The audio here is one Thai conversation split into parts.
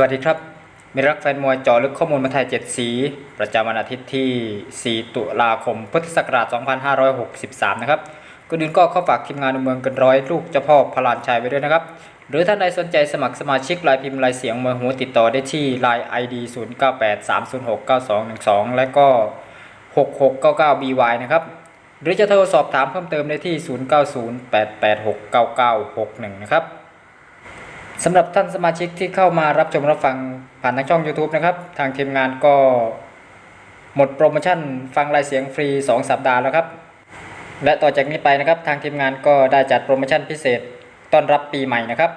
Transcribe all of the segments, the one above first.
สวัสดีครับ มีรักแฟนมวยเจอลึกข้อมูลมาไทย7สี ประจำวันอาทิตย์ที่ 4 ตุลาคม พุทธศักราช 2563 นะครับก็ดื่นก็เข้าฝากทีมงานในเมืองกันร้อยลูกเจ้าพ่อพลานชัยไว้ด้วยนะครับ หรือท่านใดสนใจสมัครสมาชิกลายพิมพ์ลายเสียงมวยหูติดต่อได้ที่ Line ID 0983069212 และก็ 6699BY นะครับ หรือจะโทรสอบถามเพิ่มเติมได้ที่ 0908869961 นะครับ สำหรับท่านสมาชิกที่เข้ามารับชมรับฟังผ่านทางช่อง YouTube นะครับ ทางทีมงานก็หมดโปรโมชั่นฟังรายเสียงฟรี 2 สัปดาห์แล้วครับ และต่อจากนี้ไปนะครับทางทีมงานก็ได้จัดโปรโมชั่นพิเศษต้อนรับปีใหม่นะครับ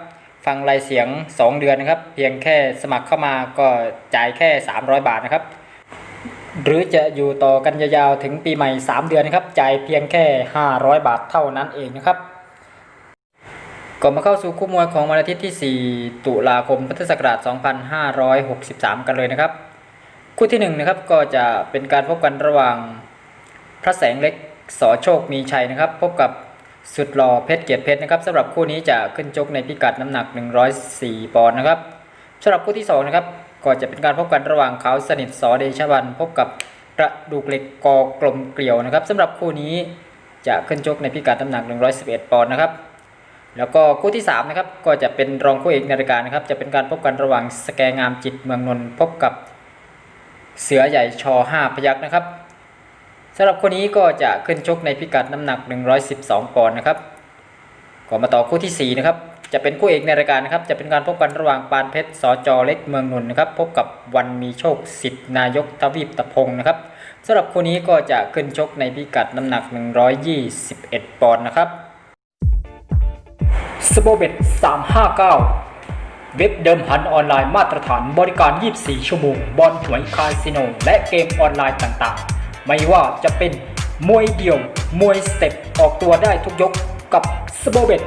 ฟังรายเสียง 2 เดือนนะครับ เพียงแค่สมัครเข้ามาก็จ่ายแค่ 300 บาทนะครับ หรือจะอยู่ต่อกันยาวๆถึงปีใหม่ 3 เดือนนะครับจ่ายเพียงแค่ 500 บาทเท่านั้นเองนะครับ ก่อนมาเข้าสู่คู่มวยของวันอาทิตย์ที่ 4 ตุลาคมพุทธศักราช 2563 กันเลยนะครับ คู่ที่1นะครับก็จะเป็นการพบกันระหว่างพระแสงเล็กสอโชคมีชัยนะครับ พบกับสุดหล่อเพชรเกียรติเพชรนะครับสำหรับคู่นี้จะขึ้นชกในพิกัดน้ำหนัก 104 ปอนด์นะครับสำหรับคู่ที่2นะครับก็จะเป็นการพบกันระหว่างเขาสนิทสอเดชวันพบกับกระดูกเหล็กกอกลมเกลียวนะครับสำหรับคู่นี้จะขึ้นชกในพิกัดน้ำหนัก 111 ปอนด์นะครับ แล้วก็คู่ที่3นะครับก็จะเป็นรองคู่เอกในรายการนะครับ จะเป็นการพบกันระหว่างสแกงามจิตเมืองนนท์พบกับเสือใหญ่ชอ5พยักษ์นะครับสำหรับคู่นี้ก็จะขึ้นชกในพิกัดน้ำหนัก 112 ปอนด์นะครับก่อนมาต่อคู่ทีสี่ 4 นะครับ จะเป็นคู่เอกในรายการนะครับ จะเป็นการพบกันระหว่างปานเพชรสจเล็กเมืองนนท์นะครับ พบกับวันมีโชคสิทธินายกทวีปตะพงนะครับสำหรับคู่นี้ก็จะขึ้นชกในพิกัดน้ำหนัก 121 ปอนด์นะครับ สโบเบ็ด359 เว็บเดิมพันออนไลน์มาตรฐานบริการ 24 ชั่วโมง บอลหวยคาสิโน และเกมออนไลน์ต่างๆ ไม่ว่าจะเป็นมวยเดี่ยว มวยสเต็ป ออกตัวได้ทุกยกกับสโบเบ็ด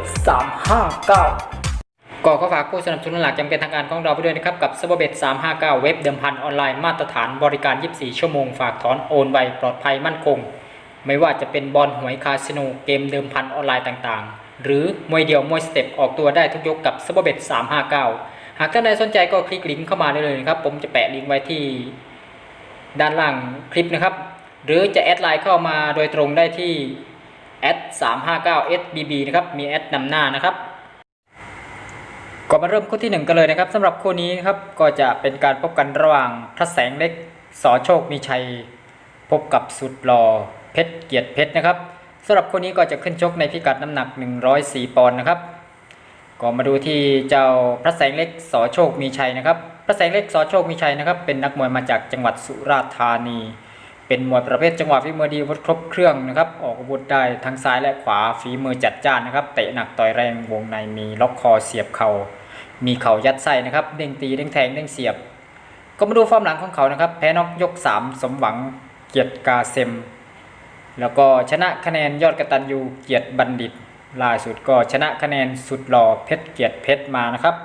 359 ก็ขอฝากผู้สนับสนุนหลักจำเป็นทางการของเราไปด้วยนะครับ กับสโบเบ็ด359 เว็บเดิมพันออนไลน์มาตรฐานบริการ 24 ชั่วโมง ฝากถอนโอนไวปลอดภัยมั่นคง ไม่ว่าจะเป็นบอลหวยคาสิโน เกมเดิมพันออนไลน์ต่างๆ หรือมวยเดี่ยวมวยสเต็ปออกตัวได้ทุกยกกับสโบเบ็ด359 หากท่านใดสนใจก็คลิกลิงก์เข้ามาได้เลยนะครับ ผมจะแปะลิงก์ไว้ที่ด้านล่างคลิปนะครับ หรือจะแอดไลน์เข้ามาโดยตรงได้ที่แอด359 SBB นะครับ มีแอดนำหน้านะครับก็มาเริ่มคู่ที่ 1 กันเลยนะครับสำหรับคู่นี้นครับก็จะเป็นการพบกันระหว่างพระแสงเล็กสอโชคมีชัย พบกับสุดหล่อเพชรเกียรติเพชรนะครับ สำหรับคู่นี้ก็จะขึ้นชกในพิกัดน้ำหนัก 104 ปอนด์นะครับก็มาดูที่เจ้าพระแสงเล็กสอโชคมีชัยนะครับ พระแสงเล็กสอโชคมีชัยนะครับ เป็นนักมวยมาจากจังหวัดสุราษฎร์ธานี เป็นมวยประเภทจังหวะฝีมือดีวุธครบเครื่องนะครับ ออกอาวุธได้ทั้งซ้ายและขวาฝีมือจัดจ้านนะครับ เตะหนักต่อยแรงวงในมีล็อกคอเสียบเข่ามีเข่ายัดไส้นะครับ เด้งตีเด้งแทงเด้งเสียบ ก็มาดูฟอร์มหลังของเขานะครับ แพ้น็อกยก 3 สมหวังเกียรติกาเซม แล้วก็ชนะคะแนนยอดกระตันยูเกียรติบัณฑิตล่าสุดก็ชนะคะแนนสุดหล่อเพชรเกียรติเพชรมานะครับ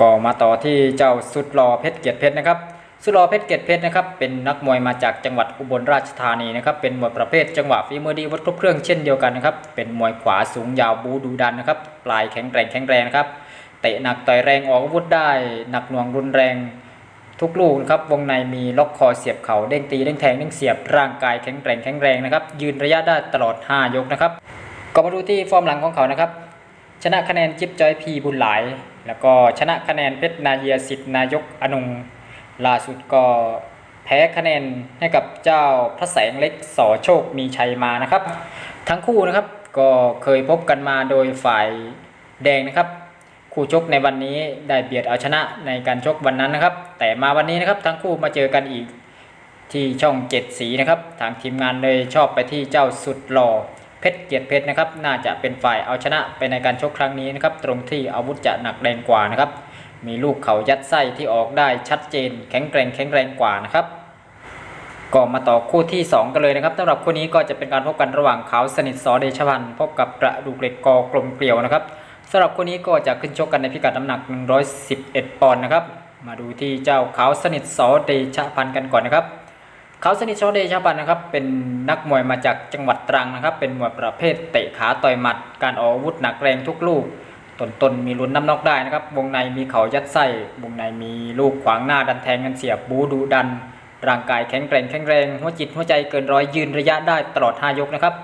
ก็มาต่อที่เจ้าสุดหล่อเพชรเกียรติเพชรนะครับ สุดหล่อเพชรเกียรติเพชรนะครับเป็นนักมวยมาจากจังหวัดอุบลราชธานีนะครับเป็นมวยประเภทจังหวะฝีมือดีวัดครบเครื่องเช่นเดียวกันนะครับเป็นมวยขวาสูงยาวบูดูดันนะครับปลายแข็งแรงแข็งแรงนะครับเตะหนักต่อยแรงออกอาวุธได้หนักหน่วงรุนแรง ทุกลูกนะครับวงในมีล็อกคอเสียบเขา่าเด้งตีเด้งแทงเด้งเสียบร่างกายแข็งแรงแข็งแรงนะครับยืนระยะได้ตลอด 5 ยกนะครับก็มาดูที่ฟอร์มหลังของเขานะครับชนะคะแนนจิ๊บจอยพีบุญหลาย แล้วก็ชนะคะแนนเพชรนาเยียสิทธินายกอนุงล่าสุดก็แพ้คะแนนให้กับเจ้าพระแสงเล็กสอโชคมีชัยมานะครับ ทั้งคู่นะครับก็เคยพบกันมาโดยฝ่ายแดงนะครับ คู่ชกในวันนี้ได้เบียดเอาชนะในการชกวันนั้นนะครับ แต่มาวันนี้นะครับทั้งคู่มาเจอกันอีกที่ช่องเจ็ดสีนะครับ ทางทีมงานเลยชอบไปที่เจ้าสุดหล่อเพชรเกียรติเพชรนะครับ น่าจะเป็นฝ่ายเอาชนะไปในการชกครั้งนี้นะครับ ตรงที่อาวุธจะหนักแรงกว่านะครับ มีลูกเขายัดไส้ที่ออกได้ชัดเจน แข็งแกร่งแข็งแรงกว่านะครับก็มาต่อคู่ที่ 2 กันเลยนะครับสำหรับคู่นี้ก็จะเป็นการพบกันระหว่างเขาสนิทสอเดชพันธ์พบกับกระดูกเหล็กกอกลมเกลียวนะครับำหรับคู่นี้ก็จะขึ้นชกกันในพิกัดน้ำหนัก 111 ปอนด์นะครับ มาดูที่เจ้าเขาสนิทสอเดชพันธ์กันก่อนนะครับเขาสนิทสอเดชพันธ์นะครับ เป็นนักมวยมาจากจังหวัดตรังนะครับ เป็นมวยประเภทเตะขาต่อยหมัด การออกอาวุธหนักแรงทุกลูกตนตนมีลุ้นน้ำนอกได้นะครับ วงในมีเขายัดไส้ วงในมีลูกขวางหน้าดันแทงกันเสียบบูดุดัน ร่างกายแข็งแกร่งแข็งแรง หัวจิตหัวใจเกินร้อยยืนระยะได้ตลอด 5 ยกนะครับ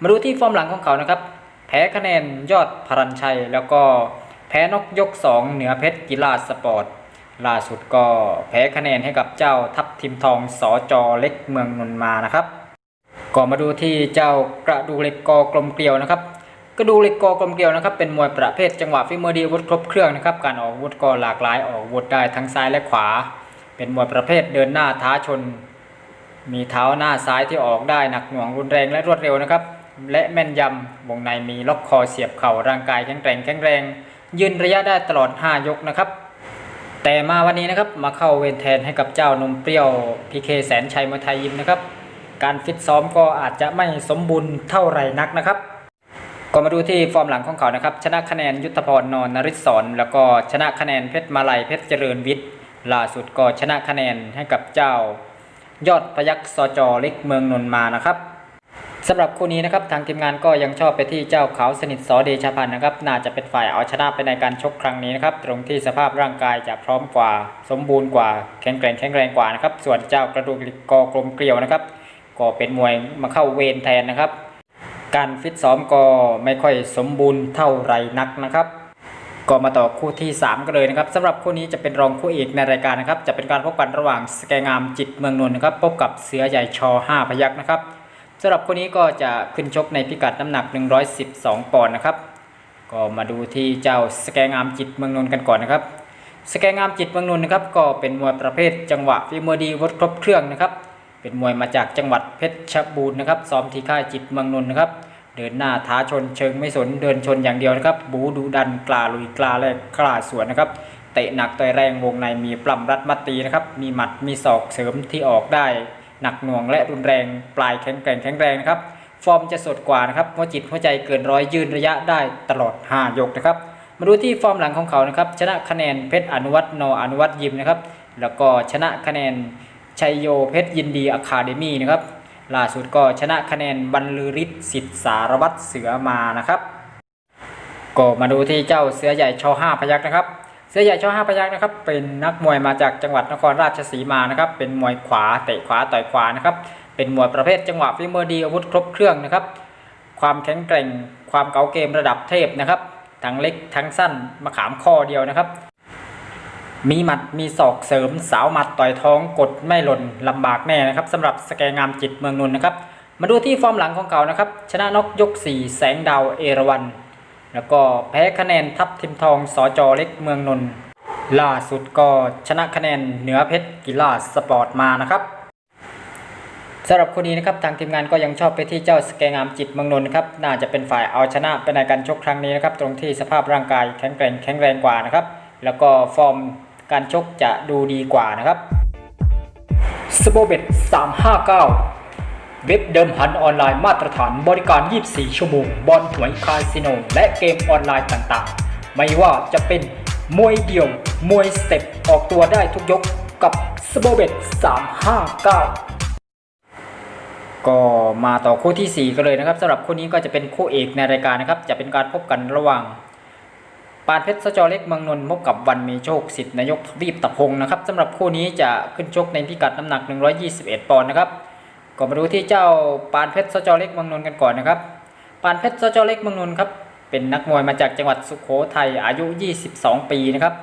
มาดูที่ฟอร์มหลังของเขานะครับ พ้คะแนนยอดพรัญชัย แล้วก็แพ้นกยก 2 เหนือเพชรกีฬาสปอร์ตล่าสุดก็แพ้คะแนนให้กับเจ้าทัพทิมทองสอจอเล็กเมืองนนมานะครับก็มาดูที่เจ้ากระดูเหล็กกอกลมเกลียวนะครับกระดูเหล็กกอกลมเกลียวนะครับเป็นมวยประเภทจังหวะฝีมือดีวุธครบเครื่องนะครับการออกวุธก็หลากหลายออกวุธได้ทั้งซ้ายและขวา เป็นมวยประเภทเดินหน้าท้าชน มีเท้าหน้าซ้ายที่ออกได้หนักหน่วงรุนแรงและรวดเร็วนะครับ และแม่นยำวงในมีล็อกคอเสียบเข่าร่างกายแข็งแรงแข็งแรง ยืนระยะได้ตลอด 5 ยกนะครับ แต่มาวันนี้นะครับมาเข้าเวรแทนให้กับเจ้านมเปรี้ยวพีเคแสนชัยมวยไทยยิมนะครับ การฟิตซ้อมก็อาจจะไม่สมบูรณ์เท่าไหร่นักนะครับก็มาดูที่ฟอร์มหลังของเขานะครับ ชนะคะแนนยุทธพรนอนนริศรแล้วก็ชนะคะแนนเพชรมาลัยเพชรเจริญวิทย์ล่าสุดก็ชนะคะแนนให้กับเจ้า ยอดพยักษ์สจเล็กเมืองนนมานะครับ สำหรับคู่นี้นะครับทางทีมงานก็ยังชอบไปที่เจ้าเขาสนิทสอเดชพันธ์นะครับน่าจะเป็นฝ่ายเอาชนะไปในการชกครั้งนี้นะครับตรงที่สภาพร่างกายจะพร้อมกว่า สมบูรณ์กว่าแข็งแกร่งแข็งแรงกว่านะครับส่วนเจ้ากระดูกกอกลมเกลียวนะครับก็เป็นมวยมาเข้าเวรแทนนะครับ การฟิตซ้อมก็ไม่ค่อยสมบูรณ์เท่าไรนักนะครับก็มาต่อคู่ที่ 3 กันเลยนะครับสำหรับคู่นี้จะเป็นรองคู่เอกในรายการนะครับจะเป็นการพบกันระหว่างสแกงามจิตเมืองนนท์นะครับพบกับเสือใหญ่ชอ5พยักนะครับ สำหรับคู่นี้ก็จะขึ้นชกในพิกัดน้ำหนัก 112 ปอนด์นะครับ ก็มาดูที่เจ้าสแกงามจิตเมืองนนท์กันก่อนนะครับ สแกงามจิตเมืองนนท์นะครับก็เป็นมวยประเภทจังหวะฝีมือดีวัดครบเครื่องนะครับ เป็นมวยมาจากจังหวัดเพชรบูรณ์นะครับซ้อมที่ค่ายจิตเมืองนนท์นะครับ เดินหน้าท้าชนเชิงไม่สนเดินชนอย่างเดียวนะครับ บูดูดันกล้าลุยกล้าแลกกล้าสวนนะครับเตะหนักต่อยแรงวงในมีปล้ำรัดมัดตีนะครับมีหมัดมีศอกเสริมที่ออกได้ หนักหน่วงและรุนแรง ปลายแข็งแกร่งแข็งแรงนะครับ ฟอร์มจะสดกว่านะครับหัวจิตหัวใจเกินร้อยยืนระยะได้ตลอด 5 ยกนะครับ มาดูที่ฟอร์มหลังของเขานะครับ ชนะคะแนนเพชรอนุวัฒน์นออนุวัฒน์ยิมนะครับ แล้วก็ชนะคะแนนชัยโยเพชรยินดีอะคาเดมี่นะครับล่าสุดก็ชนะคะแนนบรรลือฤทธิ์สิทธิสารวัตรเสือมานะครับ ก็มาดูที่เจ้าเสือใหญ่ชอห้าพยักนะครับ เสือใหญ่ช่อห้าพยักนะครับ เป็นนักมวยมาจากจังหวัดนครราชสีมานะครับ เป็นมวยขวาเตะขวาต่อยขวานะครับ เป็นมวยประเภทจังหวะฝีมือดีอาวุธครบเครื่องนะครับ ความแข็งแกร่ง ความเก๋าเกมระดับเทพนะครับ ทั้งเล็กทั้งสั้นมะขามข้อเดียวนะครับ มีหมัดมีศอกเสริมสาวหมัดต่อยท้องกดไม่หล่นลำบากแน่นะครับสำหรับสแกงามจิตเมืองนนท์นะครับ มาดูที่ฟอร์มหลังของเขานะครับ ชนะนกยก 4 แสงดาวเอราวัน แล้วก็แพ้คะแนนทัพทิมทองสอจอเล็กเมืองนนท์ล่าสุดก็ชนะคะแนนเหนือเพชรกีฬาสปอร์ตมานะครับสำหรับคนนี้นะครับทางทีมงานก็ยังชอบไปที่เจ้าสแกงามจิตเมืองนนท์ครับน่าจะเป็นฝ่ายเอาชนะไปในการชกครั้งนี้นะครับตรงที่สภาพร่างกายแข็งแกร่งแข็งแรงกว่านะครับแล้วก็ฟอร์มการชกจะดูดีกว่านะครับสโบเบต359 เว็บเดิมพันออนไลน์มาตรฐานบริการ 24 ชั่วโมง บอลหวยคาสิโน และเกมออนไลน์ต่างๆ ไม่ว่าจะเป็นมวยเดี่ยว มวยสเต็ป ออกตัวได้ทุกยกกับสโบเบต359 ก็มาต่อคู่ที่ 4 กันเลยนะครับสำหรับคู่นี้ก็จะเป็นคู่เอกในรายการนะครับ จะเป็นการพบกันระหว่าง ปานเพชรสจอเล็กเมืองนนท์พบกับวันมีโชคสิทธิ์นายกทวีปตะพงนะครับสำหรับคู่นี้จะขึ้นชกในพิกัดน้ำหนัก 121 ปอนด์นะครับ ก็มาดูที่เจ้าปานเพชรสจอเล็กเมืองนนท์กันก่อนนะครับ ปานเพชรสจอเล็กเมืองนนท์ครับ เป็นนักมวยมาจากจังหวัดสุโขทัยอายุ 22 ปีนะครับ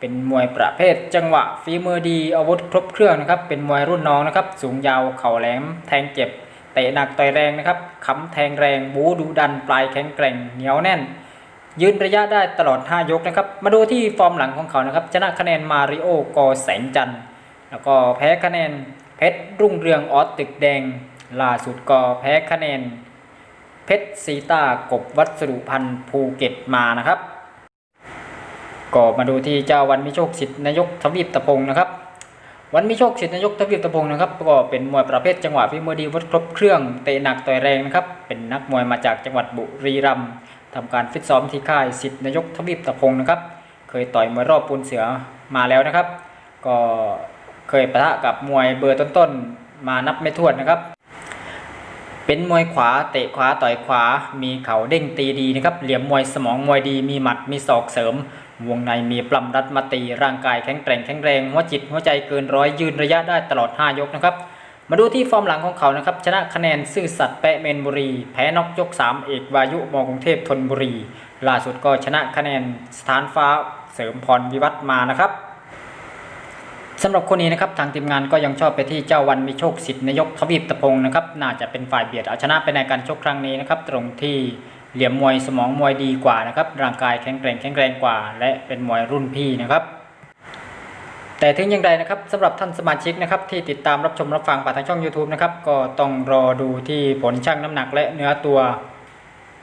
เป็นมวยประเภทจังหวะฝีมือดีอาวุธครบเครื่องนะครับ เป็นมวยรุ่นน้องนะครับ สูงยาวเข่าแหลมแทงเจ็บเตะหนักต่อยแรงนะครับค้ำแทงแรงบูดูดันปลายแข็งแกร่งเหนียวแน่น ยืนระยะได้ตลอด 5 ยกนะครับ มาดูที่ฟอร์มหลังของเขานะครับ ชนะคะแนนมาริโอกอแสงจันทร์แล้วก็แพ้คะแนน เพชรรุ่งเรืองออสตึกแดง ล่าสุดก็แพ้คะแนน เพชรซีตากบวัสดุพันธ์ภูเก็ตมานะครับก็มาดูที่เจ้าวันมิโชคสิทธิ์นายกทวีปตะพงนะครับ วันมิโชคสิทธิ์นายกทวีปตะพงนะครับก็เป็นมวยประเภทจังหวะฝีมือดีวัดครบเครื่องเตะหนักต่อยแรงนะครับเป็นนักมวยมาจากจังหวัดบุรีรัมย์ทำการฟิตซ้อมที่ค่ายสิทธิ์นายกทวีปตะพงนะครับ เคยต่อยมวยรอบปูนเสือมาแล้วนะครับ ก็ เคยปะทะกับมวยเบอร์ต้นๆ มานับไม่ถ้วนนะครับ เป็นมวยขวาเตะขวาต่อยขวา มีเข่าเด้งตีดีนะครับ เหลี่ยมมวยสมองมวยดี มีหมัด มีศอกเสริม วงในมีปล้ำรัดมาตี ร่างกายแข็งแกร่งแข็งแรง หัวจิตหัวใจเกินร้อยยืนระยะได้ตลอด 5 ยกนะครับ มาดูที่ฟอร์มหลังของเขานะครับ ชนะคะแนนซื่อสัตย์แปะเมนบุรี แพ้นอกยก 3 เอกวายุมอกรุงเทพธนบุรี ล่าสุดก็ชนะคะแนนสถานฟ้าเสริมพรวิวัฒมานะครับ สำหรับคนนี้นะครับทางทีมงานก็ยังชอบไปที่เจ้าวันมีโชคสิทธิ์นายกทวีปตะพงนะครับน่าจะเป็นฝ่ายเบียดเอาชนะไปในการชกครั้งนี้นะครับตรงที่เหลี่ยมมวยสมองมวยดีกว่านะครับร่างกายแข็งแกร่งแข็งแรงกว่า และเป็นมวยรุ่นพี่นะครับ แต่ถึงอย่างไรนะครับสำหรับท่านสมาชิกนะครับที่ติดตามรับชมรับฟังผ่านทางช่อง YouTube นะครับก็ต้องรอดูที่ผลชั่งน้ำหนักและเนื้อตัว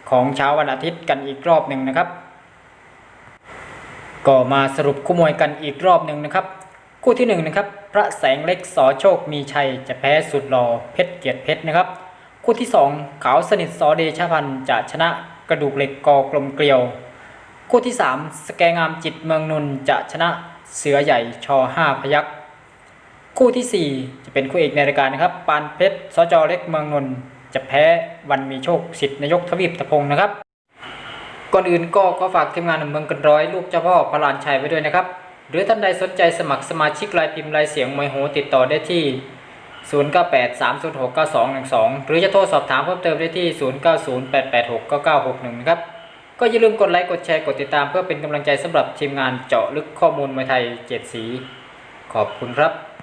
ของเช้าวันอาทิตย์กันอีกรอบหนึ่งนะครับ ก็มาสรุปคู่มวยกันอีกรอบหนึ่งนะครับ คู่ที่หนึ่งนะครับพระแสงเล็กสอโชคมีชัยจะแพ้สุดหล่อเพชรเกียรติเพชรนะครับ คู่ที่สองขาวสนิทสอเดชพันธ์จะชนะกระดูกเหล็กกอกลมเกลียว คู่ที่สามสแกงามจิตเมืองนนจะชนะเสือใหญ่ชอห้าพยักคู่ที่สี่จะเป็นคู่เอกในรายการนะครับ ปานเพชรสจเล็กเมืองนนจะแพ้วันมีโชคสิทธิ์นายกทวีปตะพงนะครับ ก่อนอื่นก็ขอฝากทีมงานหนุ่มเมืองกันร้อยลูกเจ้าพ่อพระลานชัยไว้ด้วยนะครับ หรือท่านใดสนใจสมัครสมาชิกรายพิมพ์รายเสียงมวยโหติดต่อได้ที่ 0983069212 หรือจะโทรสอบถามเพิ่มเติมได้ที่ 0908869961 นะครับ ก็อย่าลืมกดไลค์กดแชร์กดติดตามเพื่อเป็นกำลังใจสำหรับทีมงานเจาะลึกข้อมูลมวยไทยเจ็ดสี ขอบคุณครับ